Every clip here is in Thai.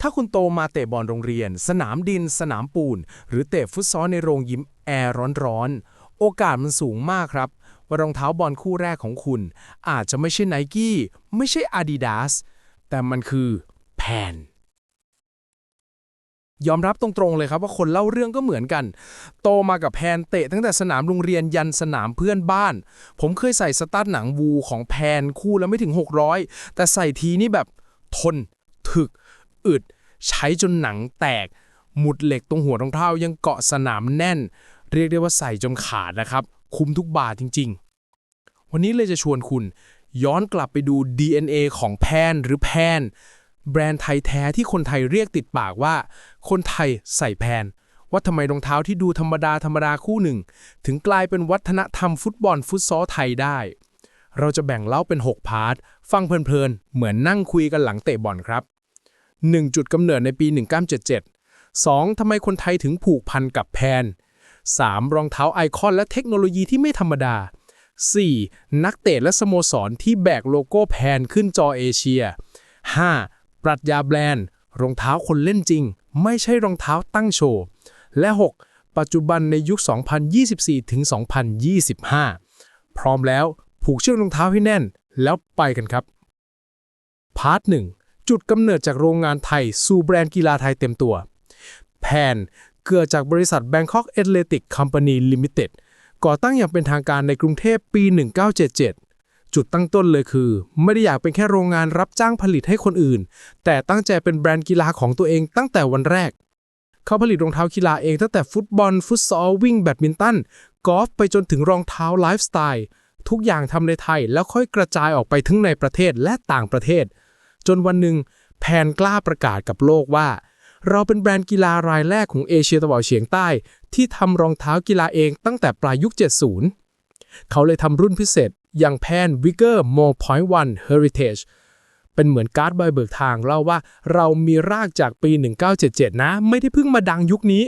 ถ้าคุณโตมาเตะบอลโรงเรียน สนามดิน สนามปูน หรือเตะฟุตซอลในโรงยิมแอร์ร้อนๆ โอกาสมันสูงมากครับ ว่ารองเท้าบอลคู่แรกของคุณ อาจจะไม่ใช่ไนกี้ไม่ใช่ Adidas แต่มันคือแพนยอมรับตรงๆเลยครับว่าคนเล่าเรื่องก็เหมือนกัน โตมากับแพนเตะตั้งแต่สนามโรงเรียนยันสนามเพื่อนบ้าน ผมเคยใส่สตั๊ดหนังวูของแพนคู่แล้วไม่ถึง 600 แต่ใส่ทีนี่แบบทน ถึก อึด ใช้จนหนังแตก หมุดเหล็กตรงหัวรองเท้ายังเกาะสนามแน่น เรียกได้ว่าใส่จนขาดนะครับ คุ้มทุกบาทจริง ๆ วันนี้เลยจะชวนคุณ ย้อนกลับไปดู DNA ของแพนหรือแพน แบรนด์ไทยแท้ที่คนไทยเรียกติดปากว่า คนไทยใส่แพนว่าทำไมรองเท้าที่ดูธรรมดาธรรมดาคู่หนึ่ง ถึงกลายเป็นวัฒนธรรมฟุตบอลฟุตซอลไทยได้ เราจะแบ่งเล่าเป็น 6 พาร์ท ฟังเพลินๆ เหมือนนั่งคุยกันหลังเตะบอลครับ 1. จุดกำเนิดในปี 1977 2. ทำไมคนไทยถึงผูกพันกับแพน 3. รองเท้าไอคอนและเทคโนโลยีที่ไม่ธรรมดา 4. นักเตะและสโมสรที่แบกโลโก้แพนขึ้นจอเอเชีย 5. ปรัชญาแบรนด์ รองเท้าคนเล่นจริง ไม่ใช่รองเท้าตั้งโชว์ และ 6. ปัจจุบันในยุค 2024 ถึง 2025 พร้อมแล้วผูกเชือกรองเท้าให้แน่น แล้วไปกันครับ พาร์ทหนึ่ง จุดกำเนิดจากโรงงานไทย สู่แบรนด์กีฬาไทยเต็มตัว แพนเกิดจากบริษัท Bangkok Athletic Company Limited ก่อตั้งอย่างเป็นทางการในกรุงเทพปี 1977 จุดตั้งต้นเลยคือ ไม่ได้อยากเป็นแค่โรงงานรับจ้างผลิตให้คนอื่น แต่ตั้งใจเป็นแบรนด์กีฬาของตัวเองตั้งแต่วันแรก เขาผลิตรองเท้ากีฬาเองตั้งแต่ฟุตบอล ฟุตซอล วิ่งแบดมินตัน กอล์ฟไปจนถึงรองเท้าไลฟ์สไตล์ ทุกอย่างทำในไทยแล้วค่อยกระจายออกไปทั้งในประเทศและต่างประเทศ จนวันหนึ่งแพนกล้าประกาศกับโลกว่า เราเป็นแบรนด์กีฬารายแรกของเอเชียตะวันออกเฉียงใต้ ที่ทำรองเท้ากีฬาเองตั้งแต่ปลายยุค 70 เขาเลยทำรุ่นพิเศษ อย่างแพน Vigor More Point One Heritage เป็นเหมือนการ์ดใบเบิกทางเล่าว่าเรามีรากจากปี 1977 นะ ไม่ได้เพิ่งมาดังยุคนี้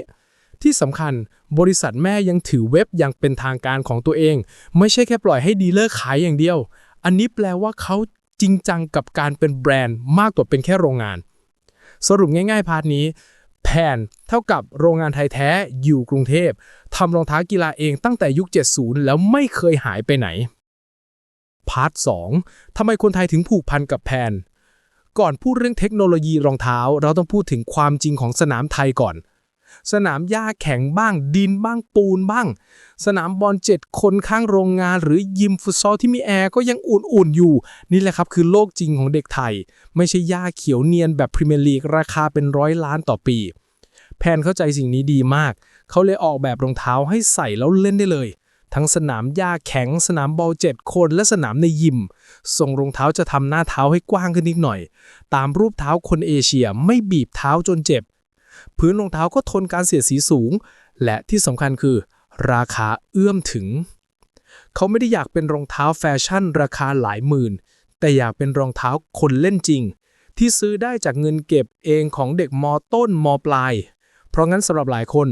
ที่สำคัญบริษัทแม่ยังถือเว็บอย่างเป็นทางการของตัวเอง ไม่ใช่แค่ปล่อยให้ดีลเลอร์ขายอย่างเดียว อันนี้แปลว่าเขา จริงจังกับการเป็นแบรนด์มากกว่าเป็นแค่โรงงาน สรุปง่ายๆ พาร์ทนี้แพนเท่ากับโรงงานไทยแท้อยู่กรุงเทพทำรองเท้ากีฬาเองตั้งแต่ยุค 70 แล้วไม่เคยหายไปไหน พาร์ท 2ทำไมคนไทยถึงผูกพันกับแพนก่อนพูดเรื่องเทคโนโลยีรองเท้า เราต้องพูดถึงความจริงของสนามไทยก่อน สนามหญ้าแข็งบ้าง ดินบ้างปูนบ้าง สนามบอลเจ็ดคนข้างโรงงาน หรือยิมฟุตซอลที่มีแอร์ก็ยังอุ่นๆอยู่ นี่แหละครับคือโลกจริงของเด็กไทย ไม่ใช่หญ้าเขียวเนียนแบบพรีเมียร์ลีกราคาเป็นร้อยล้านต่อปี แพนเข้าใจสิ่งนี้ดีมาก เขาเลยออกแบบรองเท้าให้ใส่แล้วเล่นได้เลย ทั้งสนามหญ้าแข็ง สนามบอลเจ็ดคนและสนามในยิมทรงรองเท้าจะทำหน้าเท้าให้กว้างขึ้นนิดหน่อย ตามรูปเท้าคนเอเชียไม่บีบเท้าจนเจ็บ พื้นรองเท้าก็ทนการเสียดสีสูง และที่สำคัญคือ ราคาเอื้อมถึง เขาไม่ได้อยากเป็นรองเท้าแฟชั่น ราคาหลายหมื่น แต่อยากเป็นรองเท้าคนเล่นจริง ที่ซื้อได้จากเงินเก็บเองของเด็กมต้นมปลาย เพราะงั้นสำหรับหลายคน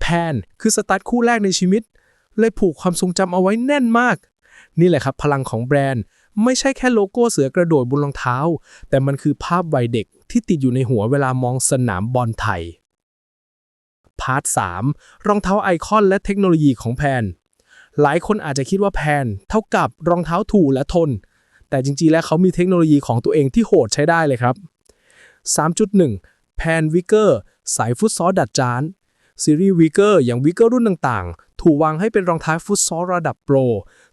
แพนคือสตาร์ทคู่แรกในชีวิต เลยผูกความทรงจำเอาไว้แน่นมาก นี่แหละครับพลังของแบรนด์ไม่ใช่แค่โลโก้เสือกระโดดบนรองเท้า แต่มันคือภาพวัยเด็กที่ติดอยู่ในหัวเวลามองสนามบอลไทย พาร์ท 3 รองเท้าไอคอนและเทคโนโลยีของแพน หลายคนอาจจะคิดว่าแพน เท่ากับรองเท้าถูและทน แต่จริงๆ แล้วเขามีเทคโนโลยีของตัวเองที่โหดใช้ได้เลยครับ 3.1 แพนวิกเกอร์สายฟุตซอลดัดจาน ซีรีส์วิกเกอร์อย่างวิกเกอร์รุ่นต่างๆ ถูกวางให้เป็นรองเท้าฟุตซอลระดับโปร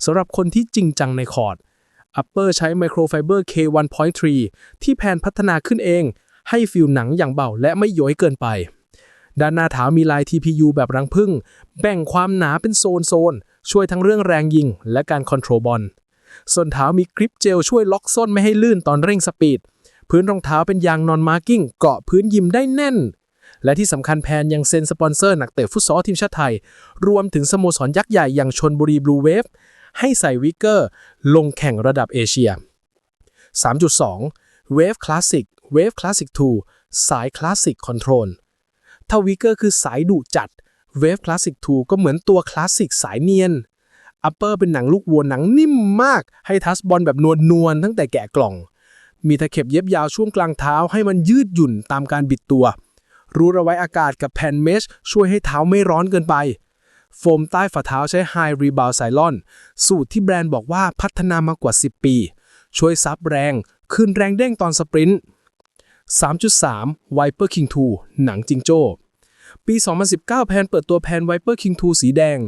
สำหรับคนที่จริงจังในคอร์ด Upper ใช้ไมโครไฟเบอร์ K1.3 ที่แพนพัฒนาขึ้นเอง ให้ฟิลหนังอย่างเบาและไม่ย้อยเกินไป ด้านหน้าเท้ามีลาย TPU แบบรังผึ้งแบ่งความหนาเป็นโซนโซน ช่วยทั้งเรื่องแรงยิง และการคอนโทรลบอลส่วนเท้ามีกริปเจลช่วยล็อกส้นไม่ให้ลื่นตอนเร่งสปีด พื้นรองเท้าเป็นยางนอนมาร์กิ้งเกาะพื้นยิมได้แน่น และที่สำคัญแพนยังเซ็นสปอนเซอร์หนักเตะฟุตซอลทีมชาติไทย รวมถึงสโมสรยักษ์ใหญ่อย่างชนบุรีบลูเวฟให้ใส่วิกเกอร์ ลงแข่งระดับเอเชีย 3.2 Wave Classic Wave Classic 2 สาย Classic Control ถ้าวิกเกอร์คือสายดุจัด Wave Classic 2ก็เหมือนตัว Classic สายเนียน Upper เป็นหนังลูกวัวหนังนิ่มมาก ให้ทัสบอลแบบนวลนวลๆตั้งแต่แกะกล่อง มีตะเข็บเย็บยาวช่วงกลางเท้าให้มันยืดหยุ่นตามการบิดตัว รูระไว้อากาศกับแผ่นเมชช่วยให้เท้าไม่ร้อนเกินไป โฟมใต้ฝ่าเท้าใช้ High Rebound Cylon สูตรที่แบรนด์บอกว่าพัฒนามากว่า 10 ปี ช่วยซับแรงคืนแรงเด้งตอนสปรินต์ 3.3 Viper King 2 หนังจิงโจ้ ปี 2019 แพนเปิดตัวแพน Viper King 2 สีแดง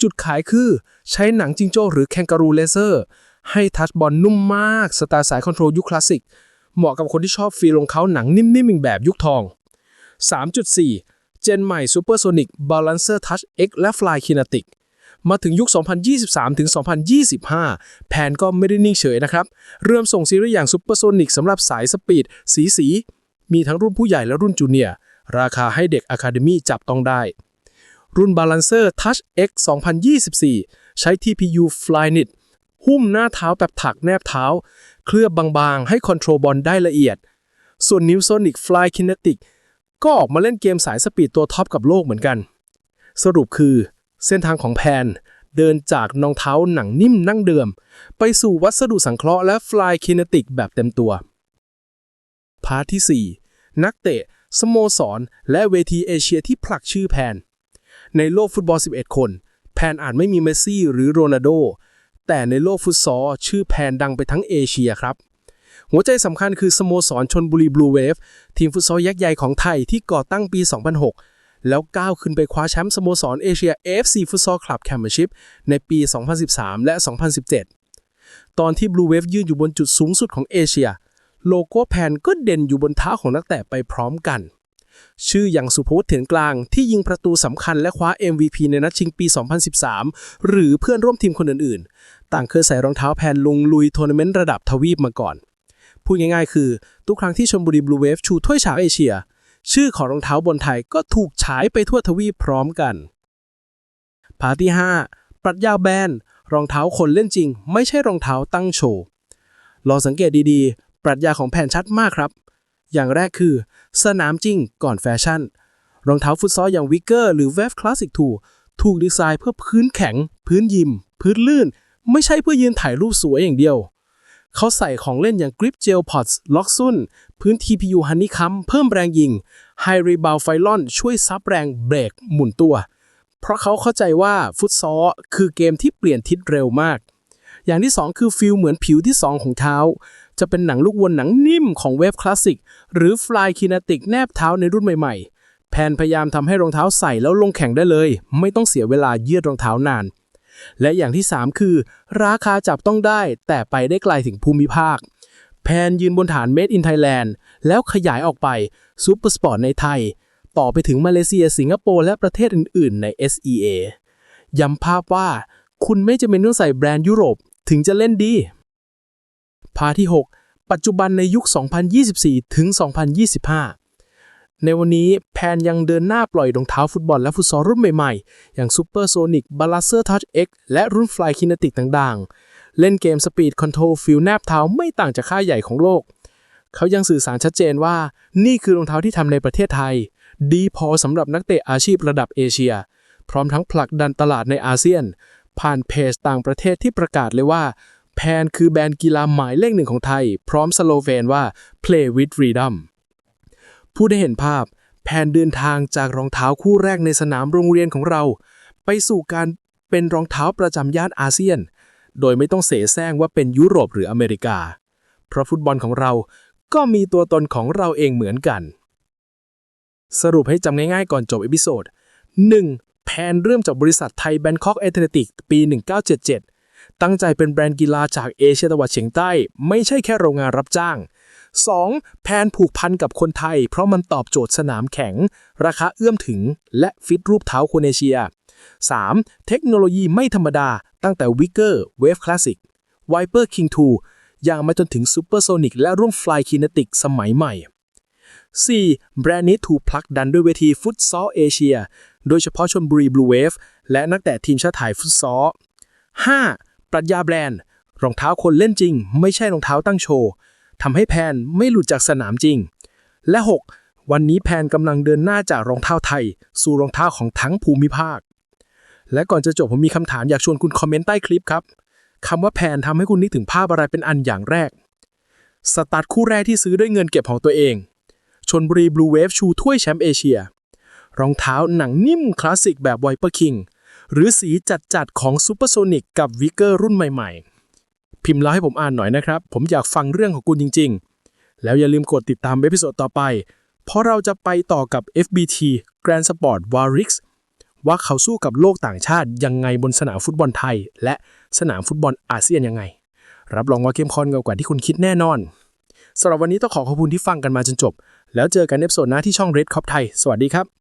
จุดขายคือใช้หนังจิงโจ้หรือแคนการูเลเซอร์ให้ทัชบอลนุ่มมาก สไตล์สายคอนโทรลยุคคลาสสิก เหมาะกับคนที่ชอบฟีลรองเท้าหนังนิ่มๆแบบยุคทอง 3.4 เจนใหม่ Supersonic Balancer Touch X และ Fly Kinetic มาถึงยุค 2023 ถึง 2025 แพนก็ไม่ได้นิ่งเฉยนะครับ เริ่มส่งซีรีส์อย่าง Supersonic สำหรับสายสปีด สีสี มีทั้งรุ่นผู้ใหญ่และรุ่นจูเนียร์ ราคาให้เด็ก Academy จับต้องได้ รุ่น Balancer Touch X 2024 ใช้ TPU Flyknit หุ้มหน้าเท้าแบบถักแนบเท้า เคลือบบางๆ ให้คอนโทรลบอลได้ละเอียด ส่วน New Sonic Fly Kinetic ก็ออกมาเล่นเกมสายสปีดตัวท็อปกับโลกเหมือนกัน สรุปคือ เส้นทางของแพนเดินจากรองเท้าหนังนิ่มนั่งเดิม ไปสู่วัสดุสังเคราะห์และ Fly Kinetic แบบเต็มตัว พาร์ทที่ 4 นักเตะ สโมสร และเวทีเอเชียที่ผลักชื่อแพน ในโลกฟุตบอล 11 คน แพนอาจไม่มีเมสซี่หรือโรนัลโด แต่ในโลกฟุตซอลชื่อแพนดังไปทั้งเอเชียครับ หัวใจสำคัญคือสโมสรชนบุรีบลูเวฟทีมฟุตซอลยักษ์ใหญ่ของไทยที่ก่อตั้งปี 2006 แล้วก้าวขึ้นไปคว้าแชมป์สโมสรเอเชีย AFC Futsal Club Championship ในปี 2013 และ 2017 ตอนที่ Blue Wave ยืนอยู่บนจุดสูงสุดของเอเชีย โลโก้แพนก็เด่นอยู่บนเท้าของนักเตะไปพร้อมกัน ชื่ออย่างสุภวุฒิเถื่อนกลางที่ยิงประตูสำคัญและคว้า MVP ในนัดชิงปี 2013 หรือเพื่อนร่วมทีมคนอื่นๆ ต่างเคยใส่รองเท้าแพนลงลุยทัวร์นาเมนต์ระดับทวีปมาก่อนพูดง่ายๆ คือ ทุกครั้งที่ชลบุรีบลูเวฟชูถ้วยฉาวเอเชีย ชื่อของรองเท้าบนไทยก็ถูกฉายไปทั่วทวีปพร้อมกันพาที่ 5 ปรัชญาแบรนด์รองเท้าคนเล่นจริง ไม่ใช่รองเท้าตั้งโชว์ลองสังเกตดีๆ ปรัชญาของแผ่นชัดมากครับ อย่างแรกคือ สนามจริงก่อนแฟชั่น รองเท้าฟุตซอลอย่างวิกเกอร์หรือ v ว v Classic 2ถูกดีไซน์เพื่อพื้นแข็ง พื้นยิม พื้นลื่น ไม่ใช่เพื่อยืนถ่ายรูปสวยอย่างเดียว เขาใส่ของเล่นอย่าง Grip Gel Pods ล็อกซุน พื้น TPU Honeycomb เพิ่มแรงยิง High Rebound Phylon ช่วยซับแรงเบรกหมุนตัว เพราะเขาเข้าใจว่าฟุตซอลคือเกมที่เปลี่ยนทิศเร็วมาก อย่างที่ 2 คือฟิลเหมือนผิวที่ 2 ของเท้า จะเป็นหนังลูกวนหนังนิ่มของเวฟคลาสสิกหรือ Fly Kinetic แนบเท้าในรุ่นใหม่ ๆ แพนพยายามทำให้รองเท้าใส่แล้วลงแข่งได้เลย ไม่ต้องเสียเวลายืดรองเท้านานและอย่างที่ 3 คือ ราคาจับต้องได้แต่ไปได้ไกลถึงภูมิภาค พนยืนบนฐาน Made in Thailand แล้วขยายออกไปซูเปอร์สปอร์ตในไทย ต่อไปถึงมาเลเซียสิงคโปร์และประเทศอื่น ๆ ใน SEA ย้ำภาพว่า คุณไม่จำเป็นต้องใส่แบรนด์ยุโรปถึงจะเล่นดี พาที่ 6 ปัจจุบันในยุค 2024 ถึง 2025 ในวันนี้แพนยังเดินหน้าปล่อยรองเท้าฟุตบอลและฟุตซอลรุ่นใหม่ ๆ อย่าง Super Sonic Balancer Touch X และรุ่น Fly Kinetic ต่าง ๆ เล่นเกม Speed Control ฟิลแนบเท้าไม่ต่างจากค่ายใหญ่ของโลก เขายังสื่อสารชัดเจนว่า นี่คือรองเท้าที่ทำในประเทศไทย ดีพอสำหรับนักเตะอาชีพระดับเอเชีย พร้อมทั้งผลักดันตลาดในอาเซียน ผ่านเพจต่างประเทศที่ประกาศเลยว่า แพนคือแบรนด์กีฬาหมายเลขหนึ่งของไทย พร้อมสโลแกนว่า Play with Freedom ผู้ได้เห็นภาพ แพนเดินทางจากรองเท้าคู่แรกในสนามโรงเรียนของเรา ไปสู่การเป็นรองเท้าประจำย่านอาเซียน โดยไม่ต้องเสแสร้งว่าเป็นยุโรปหรืออเมริกา เพราะฟุตบอลของเราก็มีตัวตนของเราเองเหมือนกัน สรุปให้จำง่ายๆก่อนจบเอพิโซด 1. แพนเริ่มจากบริษัทไทยแบงคอกแอตเลติกปี 1977 ตั้งใจเป็นแบรนด์กีฬาจากเอเชียตะวันเฉียงใต้ ไม่ใช่แค่โรงงานรับจ้าง 2. แพนผูกพันกับคนไทย เพราะมันตอบโจทย์สนามแข็ง ราคาเอื้อมถึง และฟิตรูปเท้าคนเอเชีย 3. เทคโนโลยีไม่ธรรมดาตั้งแต่ Wicker Wave Classic Viper King 2อย่างมาจนถึง Supersonic และรุ่น Fly Kinetic สมัยใหม่ 4. แบรนด์นี้ถูกผลักดันด้วยเวทีฟุตซอลเอเชีย โดยเฉพาะชนบุรีบลูเวฟและนักเตะทีมชาติไทยฟุตซอล 5. ปรัชญาแบรนด์ รองเท้าคนเล่นจริง ไม่ใช่รองเท้าตั้งโชว์ทำให้แพนไม่หลุดจากสนามจริง และ 6. วันนี้แพนกำลังเดินหน้าจากรองเท้าไทย สู่รองเท้าของทั้งภูมิภาค และก่อนจะจบผมมีคำถามอยากชวนคุณคอมเมนต์ใต้คลิปครับคำว่าแพนทำให้คุณนึกถึงภาพอะไรเป็นอันอย่างแรก สตาร์ทคู่แรกที่ซื้อด้วยเงินเก็บของตัวเอง ชนบุรีบลูเวฟชูถ้วยแชมป์เอเชีย รองเท้าหนังนิ่มคลาสสิกแบบไวเปอร์คิง หรือสีจัดๆของซูเปอร์โซนิกกับวิกเกอร์รุ่นใหม่ๆ พิมพ์เล่าให้ผมอ่านหน่อยนะครับ ผมอยากฟังเรื่องของคุณจริง ๆ แล้วอย่าลืมกดติดตามเอพิโซดต่อไป เพราะเราจะไปต่อกับ FBT Grand Sport Warix ว่าเขาสู้กับโลกต่างชาติยังไงบนสนามฟุตบอลไทย และสนามฟุตบอลอาเซียนยังไง รับรองว่าเข้มข้นกว่าที่คุณคิดแน่นอนสำหรับวันนี้ต้องขอขอบคุณที่ฟังกันมาจนจบ แล้วเจอกันในเอพิโซดหน้าที่ช่อง Red Cop ไทย สวัสดีครับ